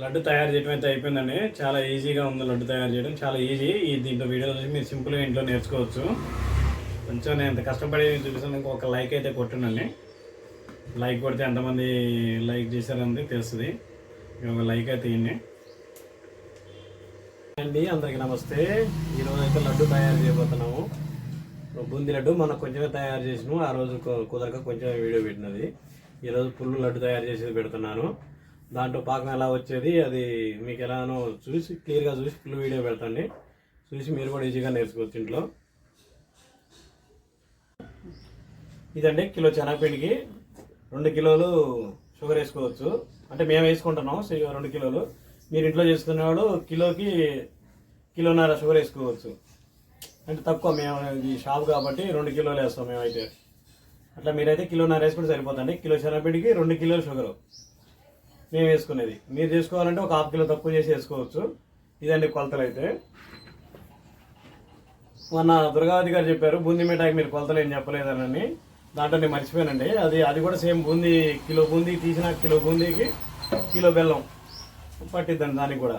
లడ్డు తయారు చేయడం అయితే అయిపోయిందండి. చాలా ఈజీగా ఉంది లడ్డు తయారు చేయడం. చాలా ఈజీ. ఈ దీంట్లో వీడియో చూసి మీరు సింపుల్గా ఇంట్లో నేర్చుకోవచ్చు. కొంచెం నేను ఎంత కష్టపడి చూపిస్తాను ఒక లైక్ అయితే కొట్టినండి. లైక్ కొడితే ఎంతమంది లైక్ చేశారని తెలుస్తుంది. ఒక లైక్ అయితే ఇవ్వండి. అండి అందరికీ నమస్తే. ఈరోజు అయితే లడ్డు తయారు చేయబోతున్నాము. బూందీ లడ్డు మనం కొంచెమే తయారు చేసినాము. ఆ రోజు కుదరక కొంచెం వీడియో పెట్టినది. ఈరోజు పుల్లు లడ్డు తయారు చేసేది పెడుతున్నాను. దాంట్లో పాకం ఎలా వచ్చేది అది మీకు ఎలానో చూసి క్లియర్గా చూసి ఫుల్ వీడియో పెడతాండి. చూసి మీరు కూడా ఈజీగా నేర్చుకోవచ్చు ఇంట్లో. ఇదండి కిలో శనగపిండికి రెండు కిలోలు షుగర్ వేసుకోవచ్చు. అంటే మేము వేసుకుంటున్నాం రెండు కిలోలు. మీరు ఇంట్లో చేసుకునేవాడు కిలోకి కిలోన్నర షుగర్ వేసుకోవచ్చు. అంటే తక్కువ మేము ఈ షాప్ కాబట్టి రెండు కిలోలు వేస్తాం మేమైతే. అట్లా మీరైతే కిలోన్నర వేసుకుంటే సరిపోతుంది కిలో శనగపిండికి రెండు కిలోలు షుగరు మేము వేసుకునేది. మీరు చేసుకోవాలంటే ఒక హాఫ్ కిలో తక్కువ చేసి వేసుకోవచ్చు. ఇదండి కొలతలు అయితే మొన్న దుర్గావతి గారు చెప్పారు బూందీ మిఠాయికి మీరు కొలతలు ఏం చెప్పలేదనని. దాంట్లో నేను మర్చిపోయానండి. అది అది కూడా సేమ్ బూందీ కిలో బూందీ తీసిన కిలో బూందీకి కిలో బెల్లం పట్టిద్దండి దానికి కూడా.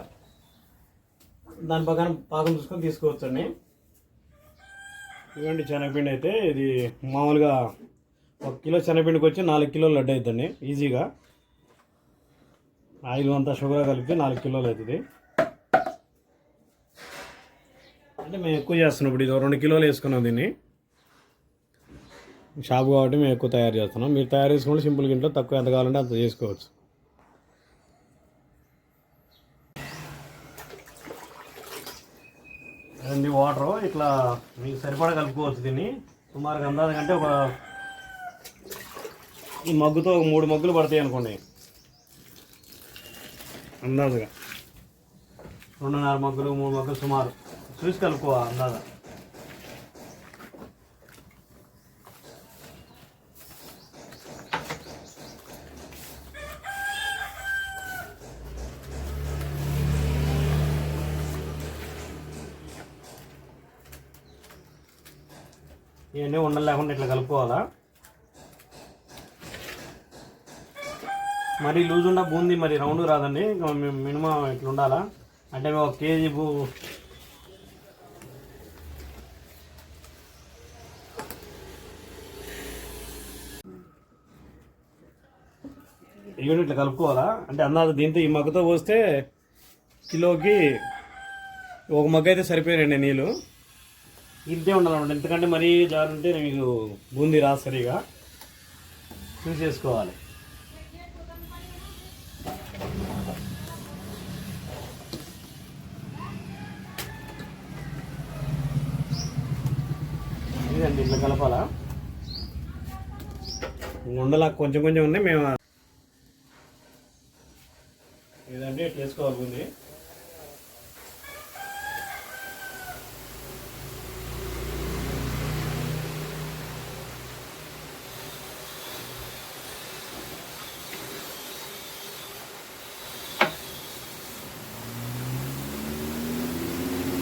దాని ప్రకారం పాకం చూసుకొని తీసుకోవచ్చండి. ఇవ్వండి శనగపిండి అయితే ఇది మామూలుగా ఒక కిలో శనగపిండికి వచ్చి నాలుగు కిలోలు లడ్డు అవుతుంది ఈజీగా. ఆయిల్ అంతా షుగర్ కలిపి నాలుగు కిలోలు అవుతుంది. అంటే మేము ఎక్కువ చేస్తున్నాం ఇప్పుడు ఇది రెండు కిలోలు వేసుకున్నాం దీన్ని. షాప్ కాబట్టి మేము ఎక్కువ తయారు చేస్తున్నాం. మీరు తయారు చేసుకుంటే సింపుల్గా ఇంట్లో తక్కువ ఎంత కావాలంటే అంత చేసుకోవచ్చు. రెండు వాటర్. ఇట్లా మీకు సరిపడా కలుపుకోవచ్చు దీన్ని. సుమారుగా అందాజ కంటే ఒక ఈ మగ్గుతో ఒక మూడు మగ్గులు పడతాయి అనుకోండి. అందాజుగా. రెండున్నర మగ్గులు మూడు మగ్గులు సుమారు. చూసి కలుపుకో అందాజ. ఇవన్నీ ఉండలేకుండా ఇట్లా కలుపుకోవాలా? మరి లూజ్ ఉన్న బూందీ మరి రౌండ్ రాదండి. మినిమం ఇట్లా ఉండాలా అంటే ఒక కేజీ బూ ఇట్లా కలుపుకోవాలా? అంటే అందాజ దీంతో ఈ మగ్గుతో పోస్తే కిలోకి ఒక మగ్గ అయితే సరిపోయారండి నీళ్ళు. ఇంతే ఉండాలన్నమాట ఎందుకంటే మరీ జారుంటే మీకు బూందీ రాదు సరిగా. చూసేసుకోవాలి. చేసుకోవాలి ఇదండి కలపాలా? ఉండలా కొంచెం కొంచెం ఉన్నాయి మేము ఇదండి ఇట్లా వేసుకోవాలి బూందీ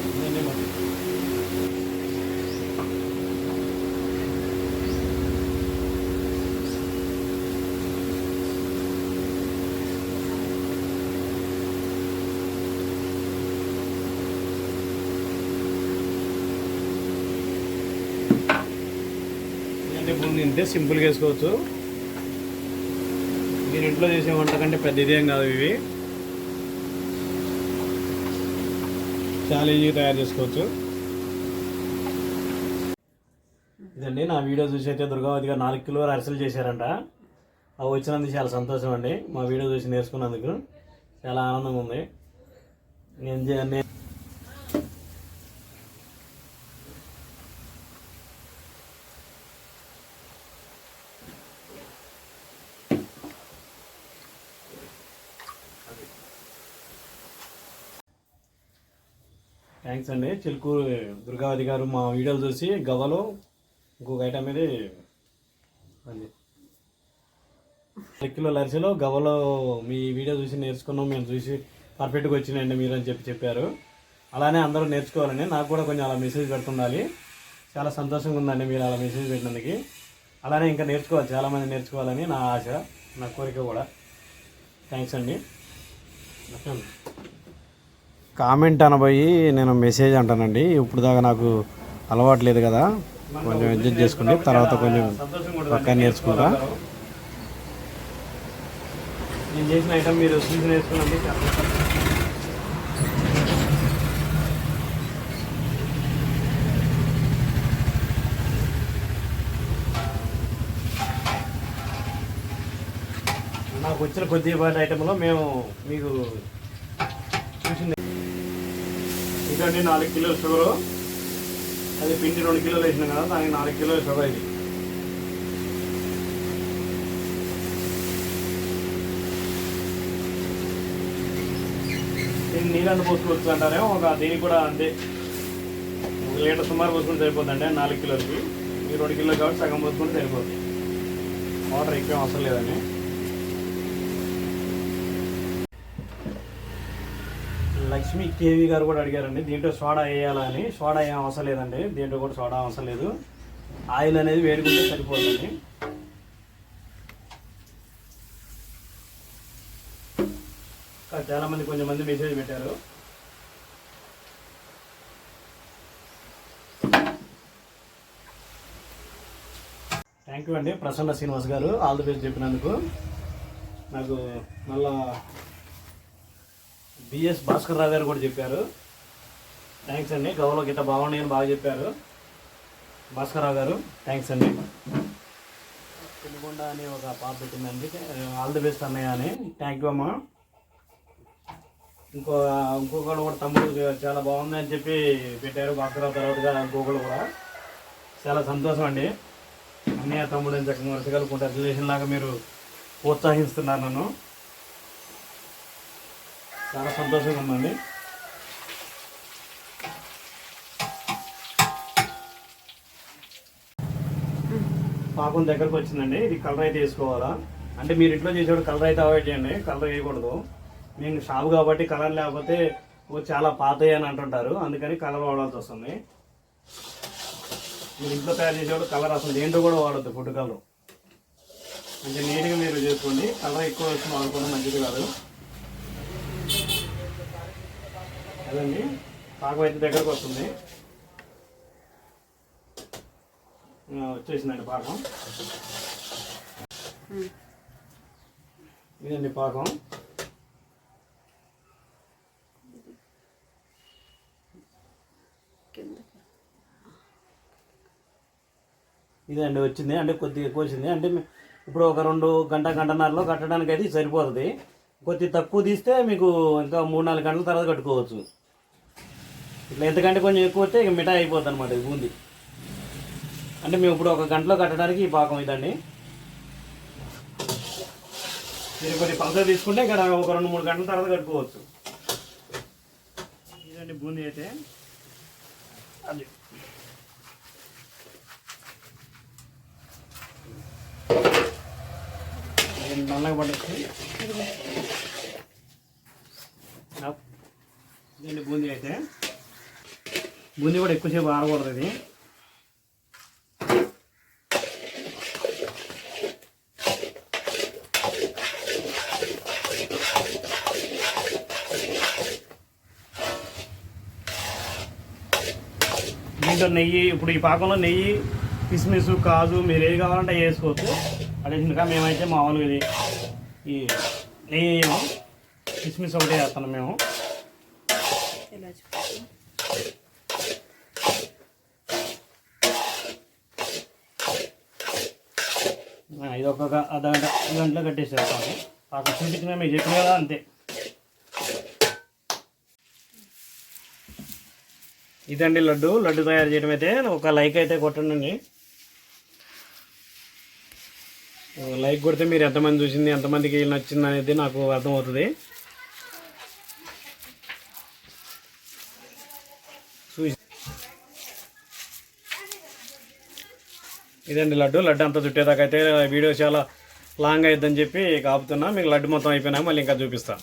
ఇదండి మరి. ఇదండి బూందీ ఇంతే సింపుల్గా వేసుకోవచ్చు. మీరు ఇంట్లో చేసే వంట కంటే పెద్ద ఇదేం కాదు ఇవి. చాలా ఈజీగా తయారు చేసుకోవచ్చు. ఇదండి నా వీడియో చూసి అయితే దుర్గావతి గారు నాలుగు కిలో అరిసెలు చేశారంట. అవి వచ్చినందుకు చాలా సంతోషం అండి మా వీడియో చూసి నేర్చుకున్నందుకు చాలా ఆనందంగా ఉంది. నేను అండి చిలుకూరు దుర్గావతి గారు మా వీడియోలు చూసి గవ్వలో ఇంకొక ఐటమ్ ఇది అది చెక్కిలో లరిసెలో గవ్వలో మీ వీడియో చూసి నేర్చుకున్నాం మేము చూసి పర్ఫెక్ట్గా వచ్చినాయండి మీరు అని చెప్పి చెప్పారు. అలానే అందరూ నేర్చుకోవాలండి. నాకు కూడా కొంచెం అలా మెసేజ్ పెడుతుండాలి. చాలా సంతోషంగా ఉందండి మీరు అలా మెసేజ్ పెట్టినందుకు. అలానే ఇంకా నేర్చుకోవాలి చాలామంది నేర్చుకోవాలని నా ఆశ నా కోరిక కూడా. థ్యాంక్స్ అండి. కామెంట్ అనబోయి నేను మెసేజ్ అంటానండి. ఇప్పుడు దాకా నాకు అలవాటు లేదు కదా. కొంచెం అడ్జస్ట్ చేసుకోండి తర్వాత కొంచెం పక్క నేర్చుకుంటా. నేను చేసిన ఐటమ్ మీరు చూసి నేర్చుకున్నాండి నాకు వచ్చిన కొద్దిపాటి ఐటెంలో మేము మీకు చూసింది ఇదండి నాలుగు కిలోల షుగరు. అది పిండి రెండు కిలోలు వేసినాం కదా దానికి నాలుగు కిలోల షుగర్ ఇది. దీన్ని నీళ్ళని పోసుకోవచ్చు అంటారే ఒక దీనికి కూడా అంతే. ఒక లీటర్ సుమారు పోసుకుంటే సరిపోతుందండి నాలుగు కిలోలకి. ఈ రెండు కిలోలు కాబట్టి సగం పోసుకుంటే సరిపోతుంది. వాటర్ ఎక్కువ అవసరం లేదండి. లక్ష్మి కేవీ గారు కూడా అడిగారండి దీంట్లో సోడా వేయాలా అని సోడా ఏం అవసరం లేదండి దీంట్లో కూడా సోడా అవసరం లేదు ఆయిల్ అనేది వేడుకుంటే సరిపోతుంది చాలామంది చాలా మంది కొంచెం మంది మెసేజ్ పెట్టారు. థ్యాంక్ యూ అండి ప్రసన్న శ్రీనివాస్ గారు ఆల్ ది బెస్ట్ చెప్పినందుకు. నాకు మళ్ళా బిఎస్ భాస్కర్ రావు గారు కూడా చెప్పారు. థ్యాంక్స్ అండి. గౌరవ గీత బాగున్నాయని అని బాగా చెప్పారు. భాస్కర్ రావు గారు థ్యాంక్స్ అండి. పెనుగొండ అని ఒక పాప పెట్టిందండి. ఆల్ ది బెస్ట్ అన్నయ్య అని. థ్యాంక్ యూ అమ్మా. ఇంకో ఇంకొకళ్ళు కూడా తమ్ముడు చాలా బాగుంది అని చెప్పి పెట్టారు భాస్కరరావు తర్వాతగా ఇంకొకళ్ళు కూడా. చాలా సంతోషం అండి. అన్నయ్య తమ్ముడు అని చక్కగా వరుస కలుపుకుంటారు రిలేషన్ లాగా మీరు ప్రోత్సహిస్తున్నారు నన్ను. చాలా సంతోషంగా ఉందండి. పాపం దగ్గరకు వచ్చిందండి. ఇది కలర్ అయితే వేసుకోవాలా? అంటే మీరు ఇంట్లో చేసేవాడు కలర్ అయితే అవాయిడ్ చేయండి. కలర్ వేయకూడదు. మేము షాపు కాబట్టి కలర్ లేకపోతే చాలా పాతయ్య అని అంటుంటారు. అందుకని కలర్ వాడాల్సి వస్తుంది. మీరు ఇంట్లో తయారు చేసేవాడు కలర్ అసలు ఏంటో కూడా వాడద్దు ఫుడ్ కలర్. అంటే నీట్గా మీరు చేసుకోండి. కలర్ ఎక్కువ వేసుకుని వాడుకోవడం మంచిది కాదు. అదండి. పాకం అయితే దగ్గరకు వస్తుంది. వచ్చేసిందండి పాకం. ఇదండి పాకం. ఇదండి వచ్చింది. అంటే కొద్దిగా కోసింది. అంటే ఇప్పుడు ఒక రెండు గంట గంటన్నరలో కట్టడానికి అయితే సరిపోతుంది. కొద్ది తక్కువ తీస్తే మీకు ఇంకా మూడు నాలుగు గంటల తర్వాత కట్టుకోవచ్చు. ఇట్లా ఎంతకంటే కొంచెం ఎక్కువ వస్తే ఇక మిఠాయి అయిపోతుంది అనమాట ఇది బూంది అంటే మేము ఇప్పుడు ఒక గంటలో కట్టడానికి ఈ పాకం ఇదండి మీరు కొన్ని పలసలు తీసుకుంటే ఇక్కడ ఒక రెండు మూడు గంటల తర్వాత కట్టుకోవచ్చు ఇదండి బూందీ అయితే అది నల్లగా పడచ్చు ఇదండి బూందీ అయితే బూందీ కూడా ఎక్కువసేపు ఆడకూడదు ఇది. దీంట్లో నెయ్యి ఇప్పుడు ఈ పాకంలో నెయ్యి కిస్మిస్ కాజు మీరు ఏది కావాలంటే వేసుకోవచ్చు. వేసుకోవచ్చు ఇంకా మేమైతే మామూలుగా ఇది ఈ నెయ్యి వేయము. కిస్మిస్ ఒకటే వేస్తాను మేము ఆ, ఇది ఒక అర్ధ గంట గంటలో కట్టేసేస్తాను ఆ చూపించిన మీకు చెప్పిన కదా అంతే. ఇదండి లడ్డు. లడ్డు తయారు చేయడం అయితే ఒక లైక్ అయితే కొట్టండి లైక్ కొడితే మీరు ఎంతమంది చూసింది ఎంతమందికి నచ్చింది అనేది నాకు అర్థమవుతుంది చూసి ఇదండి లడ్డు. లడ్డు అంతా చుట్టేదాకా అయితే వీడియో చాలా లాంగ్ అయిద్దని చెప్పి కాపుతున్నా మీకు లడ్డు మొత్తం అయిపోయినా మళ్ళీ ఇంకా చూపిస్తా.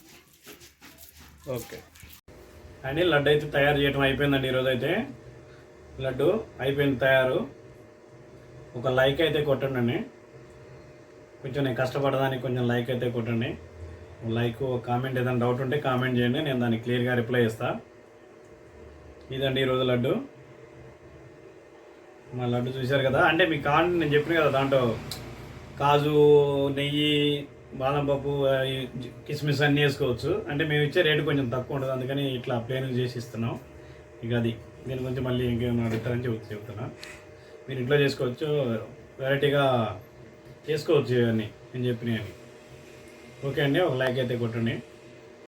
ఓకే. అండి లడ్డు అయితే తయారు చేయడం అయిపోయిందండి ఈరోజు అయితే. లడ్డు అయిపోయింది తయారు. ఒక లైక్ అయితే కొట్టండి కొంచెం నేను కష్టపడడానికి కొంచెం లైక్ అయితే కొట్టండి. లైక్ కామెంట్ ఏదైనా డౌట్ ఉంటే కామెంట్ చేయండి. నేను దానికి క్లియర్గా రిప్లై ఇస్తాను ఇదండి ఈరోజు లడ్డు. మా లడ్డు చూశారు కదా. అంటే మీకు కాన్ నేను చెప్పిన కదా దాంట్లో కాజు నెయ్యి బాదం పప్పు కిస్మిస్ అన్నీ వేసుకోవచ్చు. అంటే మేము ఇచ్చే రేటు కొంచెం తక్కువ ఉంటుంది. అందుకని ఇట్లా ప్లేన్ చేసి ఇస్తున్నాం. ఇక అది. దీని గురించి మళ్ళీ ఇంకేమైనా అడుగుతారని చెబుతూ చెబుతున్నా మీరు ఇంట్లో చేసుకోవచ్చు వెరైటీగా చేసుకోవచ్చు ఇవన్నీ. నేను చెప్పినవి ఓకే అండి. ఒక లైక్ అయితే కొట్టండి.